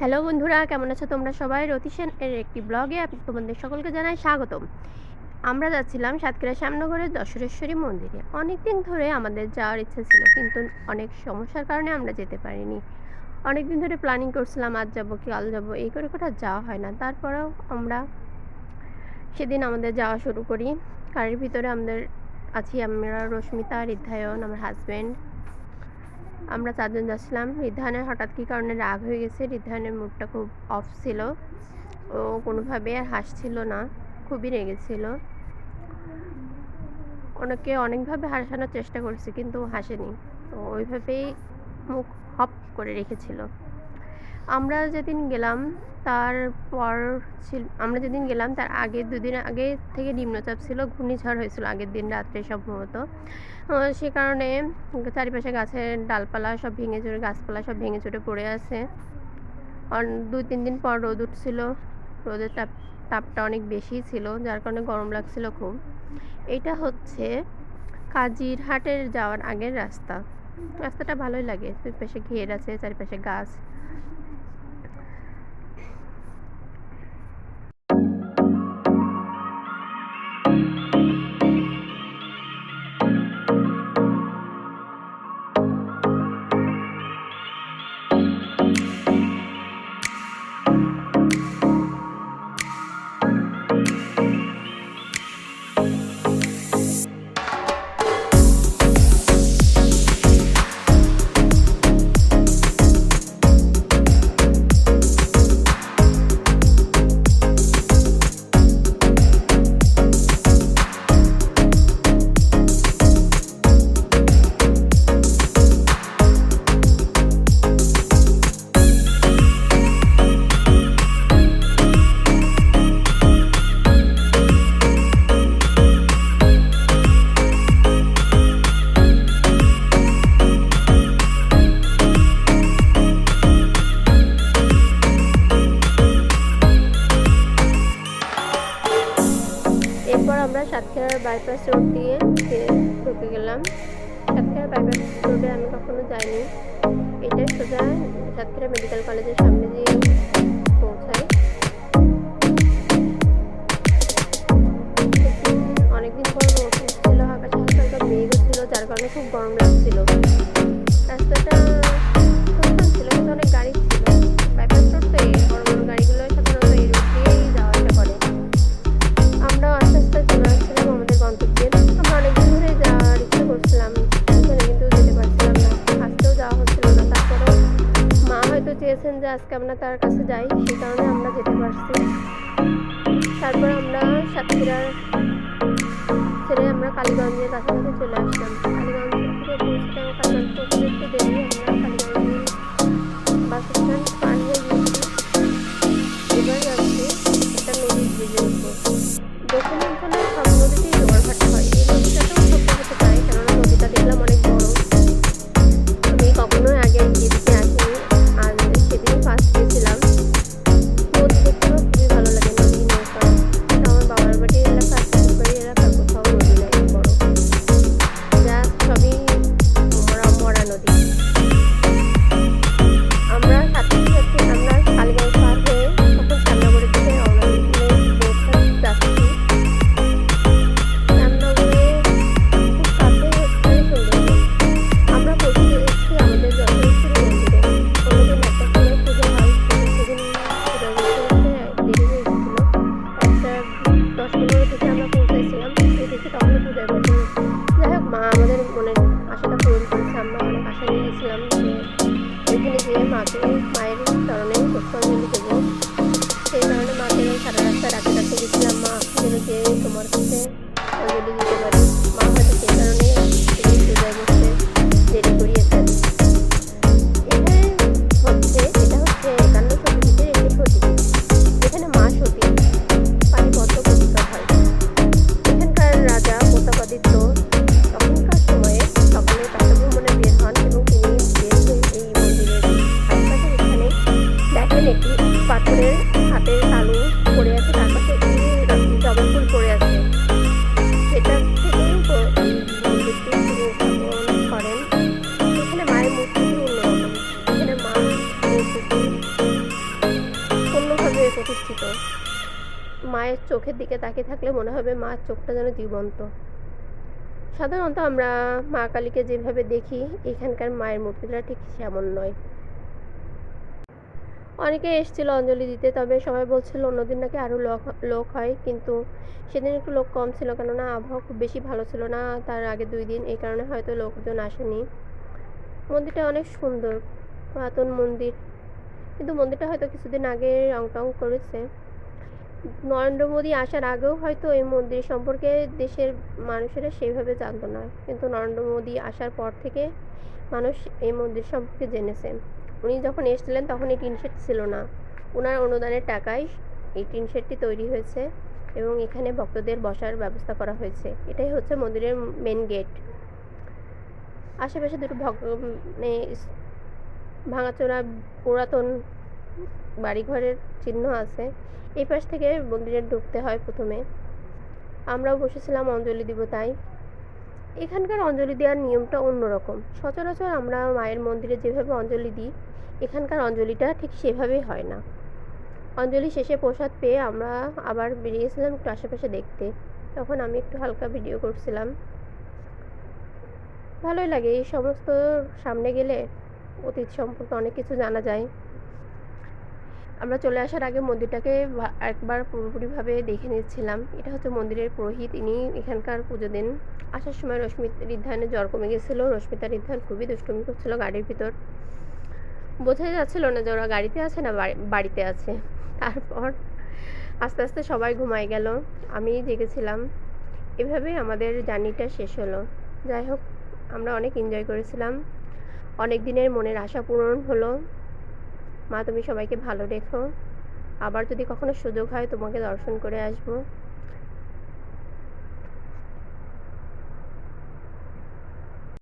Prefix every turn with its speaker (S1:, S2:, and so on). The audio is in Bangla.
S1: হ্যালো বন্ধুরা, কেমন আছো তোমরা সবাই? রতিশান এর একটি ব্লগে তোমাদের সকলকে জানাই স্বাগতম। আমরা যাচ্ছিলাম সাতক্ষীরা শ্যামনগরের দশরেশ্বরী মন্দিরে। অনেক দিন ধরে আমাদের যাওয়ার ইচ্ছা ছিল, কিন্তু অনেক সমস্যার কারণে আমরা যেতে পারিনি। অনেক দিন ধরে প্ল্যানিং করছিলাম, আজ যাব কি, কাল যাব, এই করে কোথাও যাওয়া হয় না। তারপরেও আমরা সেদিন আমাদের যাওয়া শুরু করি। গাড়ির ভিতরে আমাদের আছি আমরা রশ্মিতা, রিদ্ধায়ন, আমার হাজব্যান্ড আমরা চারজন যাচ্ছিলাম। রিধানের হঠাৎ কী কারণে রাগ হয়ে গেছে? রিধানের মুডটা খুব অফ ছিল। ও কোনোভাবে আর হাসছিল না। খুবই রেগেছিল ওনাকে অনেকভাবে হাসানোর চেষ্টা করছি, কিন্তু হাসেনি। তো ওইভাবেই মুখ হপ করে রেখেছিল। আমরা যেদিন গেলাম তারপর ছিল, আমরা যেদিন গেলাম, তার আগের দুদিন আগে থেকে নিম্নচাপ ছিল, ঘূর্ণিঝড় হয়েছিল আগের দিন রাত্রে সম্ভবত। সে কারণে চারিপাশে গাছের ডালপালা সব ভেঙে চড়ে গাছপালা সব ভেঙে চুরে পড়ে আছে। দুই, তিন দিন পর রোদ উঠছিল, রোদের তাপ, তাপটা অনেক বেশি ছিল, যার কারণে গরম লাগছিল খুব। এটা হচ্ছে কাজির হাটের যাওয়ার আগের রাস্তা। রাস্তাটা ভালোই লাগে, দুই পাশে ঘের আছে, চারিপাশে গাছ। বাইপাস রোড দিয়ে ঢুকে গেলাম। সাতক্ষীরা বাইপাস রোডে আমি কখনো যাইনি। এটা সোজা সাতক্ষীরা মেডিকেল কলেজের সামনে দিয়ে পৌঁছায় অনেকদিন পর রোদ ছিল, আকাশে হালকা হালকা মেঘ ছিল, যার কারণে খুব গরম লাগছিল। যে আজকে আমরা তার কাছে যাই, সেই কারণে আমরা যেতে পারছি তারপর আমরা সাতক্ষীরার ছেড়ে আমরা কালীগঞ্জের কাছাকাছি চলে আসলাম। মায়ের চোখের দিকে তাকিয়ে থাকলে মনে হবে মার চোখটা যেন জীবন্ত। সাধারণত আমরা মা কালীকে যেভাবে দেখি, এখানকার মায়ের মূর্তিটা ঠিক সেমন নয়। অনেকে এসেছিল অঞ্জলি দিতে, তবে সবাই বলছিল অন্যদিন নাকি আরও লোক লোক হয়, কিন্তু সেদিন একটু লোক কম ছিল, কেননা আবহাওয়া খুব বেশি ভালো ছিল না তার আগে দুই দিন, এই কারণে হয়তো লোকজন আসেনি। মন্দিরটা অনেক সুন্দর, পুরাতন মন্দির, কিন্তু মন্দিরটা হয়তো কিছুদিন আগে রং টং করেছে। নরেন্দ্র মোদী আসার আগেও হয়তো এই মন্দির সম্পর্কে দেশের মানুষেরা সেইভাবে জানতো না। কিন্তু নরেন্দ্র মোদী আসার পর থেকে মানুষ এই মন্দির সম্পর্কে জেনেছে। উনি যখন এসেছিলেন তখন এই টিন শেড ছিল না। ওনার অনুদানের টাকায় এই টিন শেডটি তৈরি হয়েছে এবং এখানে ভক্তদের বসার ব্যবস্থা করা হয়েছে। এটাই হচ্ছে মন্দিরের মেন গেট। আশেপাশে দুটো ভগ মানে ভাঙাচোরা পুরাতন বাড়িঘরের চিহ্ন আছে। এই পাশ থেকে মন্দিরে ঢুকতে হয় প্রথমে। আমরাও বসেছিলাম অঞ্জলি দিব তাই। এখানকার অঞ্জলি দেওয়ার নিয়মটা অন্যরকম। সচরাচর আমরা মায়ের মন্দিরে যেভাবে অঞ্জলি দিই, এখানকার অঞ্জলিটা ঠিক সেভাবেই হয় না। অঞ্জলি শেষে প্রসাদ পেয়ে আমরা আবার বেরিয়েছিলাম একটু আশেপাশে দেখতে। তখন আমি একটু হালকা ভিডিও করছিলাম। ভালোই লাগে এই সমস্ত সামনে গেলে অতীত সম্পর্কে অনেক কিছু জানা যায়। আমরা চলে আসার আগে মন্দিরটাকে একবার পুরোপুরিভাবে দেখে নিচ্ছিলাম এটা হচ্ছে মন্দিরের পুরোহিত, ইনি এখানকার পুজো দিন। আসার সময় রশ্মিতা রিদ্ধানের জ্বর কমে গেছিল। রশ্মিতা রিদ্ধান খুবই দুষ্টুমি করছিল গাড়ির ভিতর। বোঝাই যাচ্ছিল না যে ওরা গাড়িতে আছে না বাড়িতে আছে। তারপর আস্তে আস্তে সবাই ঘুমাই গেল। আমি জেগেছিলাম। এভাবে আমাদের জার্নিটা শেষ হলো। যাই হোক, আমরা অনেক এনজয় করেছিলাম। অনেক দিনের মনের আশা পূরণ হলো। মা তুমি সবাইকে ভালো রেখো। আবার যদি কখনো সুযোগ হয় তোমাকে দর্শন করে আসব।